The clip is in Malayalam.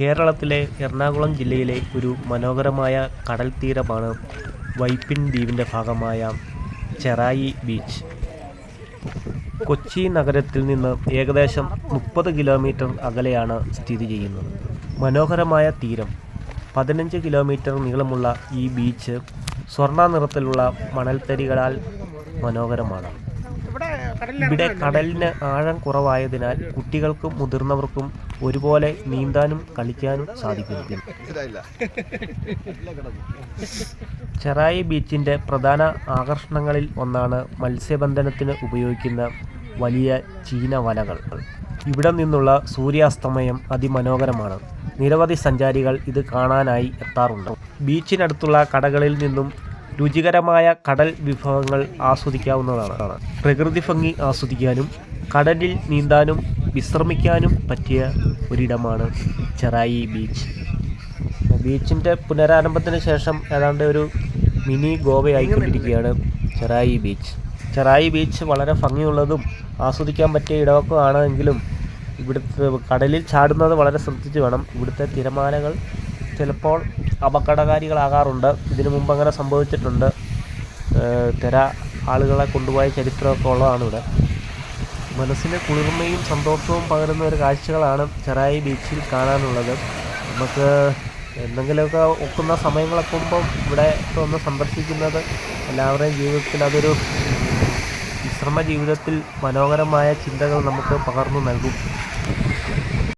കേരളത്തിലെ എറണാകുളം ജില്ലയിലെ ഒരു മനോഹരമായ കടൽ തീരമാണ് വൈപ്പിൻ ദ്വീപിന്റെ ഭാഗമായ ചെറായി ബീച്ച്. കൊച്ചി നഗരത്തിൽ നിന്ന് ഏകദേശം മുപ്പത് കിലോമീറ്റർ അകലെയാണ് സ്ഥിതി ചെയ്യുന്നത്. മനോഹരമായ തീരം പതിനഞ്ച് കിലോമീറ്റർ നീളമുള്ള ഈ ബീച്ച് സ്വർണ നിറത്തിലുള്ള മണൽത്തരികളാൽ മനോഹരമാണ്. ഇവിടെ കടലിന് ആഴം കുറവായതിനാൽ കുട്ടികൾക്കും മുതിർന്നവർക്കും ഒരുപോലെ നീന്താനും കളിക്കാനും സാധിക്കുന്നു ചെറായി ബീച്ചിന്റെ പ്രധാന ആകർഷണങ്ങളിൽ ഒന്നാണ് മത്സ്യബന്ധനത്തിന് ഉപയോഗിക്കുന്ന വലിയ ചീന വലകൾ ഇവിടെ നിന്നുള്ള സൂര്യാസ്തമയം അതിമനോഹരമാണ്. നിരവധി സഞ്ചാരികൾ ഇത് കാണാനായി എത്താറുണ്ട്. ബീച്ചിനടുത്തുള്ള കടകളിൽ നിന്നും രുചികരമായ കടൽ വിഭവങ്ങൾ ആസ്വദിക്കാവുന്നതാണ്. പ്രകൃതി ഭംഗി ആസ്വദിക്കാനും കടലിൽ നീന്താനും വിശ്രമിക്കാനും പറ്റിയ ഒരിടമാണ് ചെറായി ബീച്ച്. ബീച്ചിന്റെ പുനരാരംഭത്തിന് ശേഷം ഏതാണ്ട് ഒരു മിനി ഗോവയായിക്കൊണ്ടിരിക്കുകയാണ് ചെറായി ബീച്ച്. ചെറായി ബീച്ച് വളരെ ഭംഗിയുള്ളതും ആസ്വദിക്കാൻ പറ്റിയ ഇടമൊക്കെ ആണെങ്കിലും ഇവിടുത്തെ കടലിൽ ചാടുന്നത് വളരെ ശ്രദ്ധിച്ച് വേണം. ഇവിടുത്തെ തിരമാലകൾ ചിലപ്പോൾ അപകടകാരികളാകാറുണ്ട്. ഇതിനു മുമ്പ് അങ്ങനെ സംഭവിച്ചിട്ടുണ്ട്. തിര ആളുകളെ കൊണ്ടുപോയ ചരിത്രമൊക്കെ ഉള്ളതാണ് ഇവിടെ മനസ്സിന് കുളിർമയും സന്തോഷവും പകരുന്ന ഒരു കാഴ്ചകളാണ് ചെറായി ബീച്ചിൽ കാണാനുള്ളത്. നമുക്ക് എന്തെങ്കിലുമൊക്കെ ഒക്കുന്ന സമയങ്ങളൊക്കെ ആകുമ്പം ഇവിടെ ഒന്ന് സന്ദർശിക്കുന്നത് എല്ലാവരുടെയും ജീവിതത്തിൽ അതൊരു വിശ്രമ ജീവിതത്തിൽ മനോഹരമായ ചിന്തകൾ നമുക്ക് പകർന്നു നൽകും.